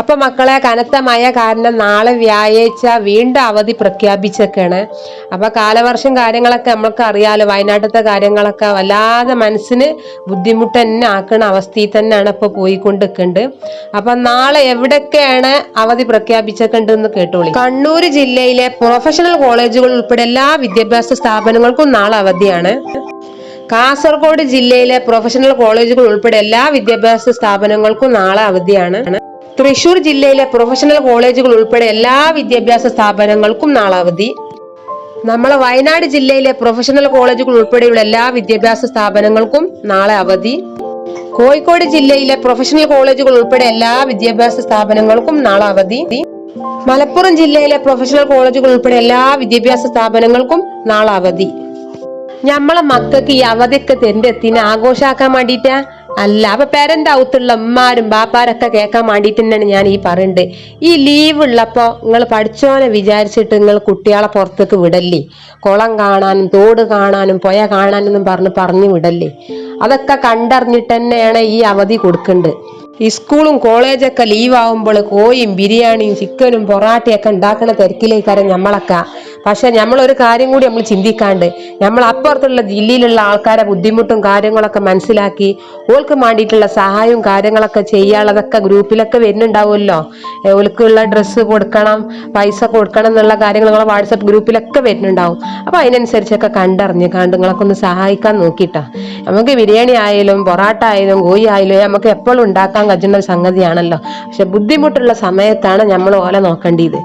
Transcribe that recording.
അപ്പൊ മക്കളെ കനത്ത മഴ കാരണം നാളെ വ്യാഴാഴ്ച വീണ്ടും അവധി പ്രഖ്യാപിച്ചൊക്കെയാണ്. അപ്പൊ കാലവർഷം കാര്യങ്ങളൊക്കെ നമ്മൾക്ക് അറിയാലോ വയനാട്ടിലത്തെ കാര്യങ്ങളൊക്കെ വല്ലാതെ മനസ്സിന് ബുദ്ധിമുട്ട് തന്നെ ആക്കുന്ന അവസ്ഥയിൽ തന്നെയാണ് ഇപ്പൊ പോയിക്കൊണ്ട് നിൽക്കുന്നുണ്ട് അപ്പൊ നാളെ എവിടെയൊക്കെയാണ് അവധി പ്രഖ്യാപിച്ചേക്കേണ്ടതെന്ന് കേട്ടോളി. കണ്ണൂർ ജില്ലയിലെ പ്രൊഫഷണൽ കോളേജുകൾ ഉൾപ്പെടെ എല്ലാ വിദ്യാഭ്യാസ സ്ഥാപനങ്ങൾക്കും നാളെ അവധിയാണ്. കാസർഗോഡ് ജില്ലയിലെ പ്രൊഫഷണൽ കോളേജുകൾ ഉൾപ്പെടെ എല്ലാ വിദ്യാഭ്യാസ സ്ഥാപനങ്ങൾക്കും നാളെ അവധിയാണ്. തൃശൂർ ജില്ലയിലെ പ്രൊഫഷണൽ കോളേജുകൾ ഉൾപ്പെടെ എല്ലാ വിദ്യാഭ്യാസ സ്ഥാപനങ്ങൾക്കും നാളാവധി. നമ്മളെ വയനാട് ജില്ലയിലെ പ്രൊഫഷണൽ കോളേജുകൾ ഉൾപ്പെടെയുള്ള എല്ലാ വിദ്യാഭ്യാസ സ്ഥാപനങ്ങൾക്കും നാളെ അവധി. കോഴിക്കോട് ജില്ലയിലെ പ്രൊഫഷണൽ കോളേജുകൾ ഉൾപ്പെടെ എല്ലാ വിദ്യാഭ്യാസ സ്ഥാപനങ്ങൾക്കും നാളെ അവധി. മലപ്പുറം ജില്ലയിലെ പ്രൊഫഷണൽ കോളേജുകൾ ഉൾപ്പെടെ എല്ലാ വിദ്യാഭ്യാസ സ്ഥാപനങ്ങൾക്കും നാളെ അവധി. നമ്മളെ മക്കൾക്ക് ഈ അവധിയൊക്കെ തെന്റെ എത്തിന് ആഘോഷാക്കാൻ വേണ്ടിയിട്ടാ? അല്ല അപ്പൊ പേരന്റ് ഔത്തുള്ള ഉമ്മാരും ബാപ്പാരൊക്കെ കേൾക്കാൻ വേണ്ടിയിട്ട് തന്നെയാണ് ഞാൻ ഈ പറയുന്നത് ഈ ലീവ് ഉള്ളപ്പോ നിങ്ങൾ പഠിച്ചോനെ വിചാരിച്ചിട്ട് നിങ്ങൾ കുട്ടികളെ പുറത്തേക്ക് വിടല്ലേ? കുളം കാണാനും തോട് കാണാനും പുഴ കാണാനും പറഞ്ഞ് പറഞ്ഞു വിടല്ലേ? അതൊക്കെ കണ്ടറിഞ്ഞിട്ട് തന്നെയാണ് ഈ അവധി കൊടുക്കേണ്ടത് ഈ സ്കൂളും കോളേജൊക്കെ ലീവ് ആവുമ്പോൾ കോയും ബിരിയാണിയും ചിക്കനും പൊറാട്ടയൊക്കെ ഉണ്ടാക്കുന്ന തിരക്കിലേക്കാരം നമ്മളൊക്കെ പക്ഷെ നമ്മൾ ഒരു കാര്യം കൂടി നമ്മൾ ചിന്തിക്കാണ്ട് നമ്മൾ അപ്പുറത്തുള്ള ജില്ലയിലുള്ള ആൾക്കാരെ ബുദ്ധിമുട്ടും കാര്യങ്ങളൊക്കെ മനസ്സിലാക്കി ഓൾക്ക് വേണ്ടിയിട്ടുള്ള സഹായവും കാര്യങ്ങളൊക്കെ ചെയ്യാനുള്ളതൊക്കെ ഗ്രൂപ്പിലൊക്കെ വരുന്നുണ്ടാവുമല്ലോ. ഓൾക്കുള്ള ഡ്രസ്സ് കൊടുക്കണം പൈസ കൊടുക്കണം എന്നുള്ള കാര്യങ്ങൾ നിങ്ങളെ വാട്സപ്പ് ഗ്രൂപ്പിലൊക്കെ വരുന്നുണ്ടാവും. അപ്പൊ അതിനനുസരിച്ചൊക്കെ കണ്ടറിഞ്ഞ് കണ്ട് നിങ്ങളൊക്കെ ഒന്ന് സഹായിക്കാൻ നോക്കിയിട്ടാ നമുക്ക് ബിരിയാണി ആയാലും പൊറാട്ട ആയാലും കോഴി ആയാലും നമുക്ക് എപ്പോഴും ഉണ്ടാക്കാൻ കഴിയുന്ന ഒരു സംഗതിയാണല്ലോ. പക്ഷെ ബുദ്ധിമുട്ടുള്ള സമയത്താണ് നമ്മൾ ഓല നോക്കേണ്ടത്.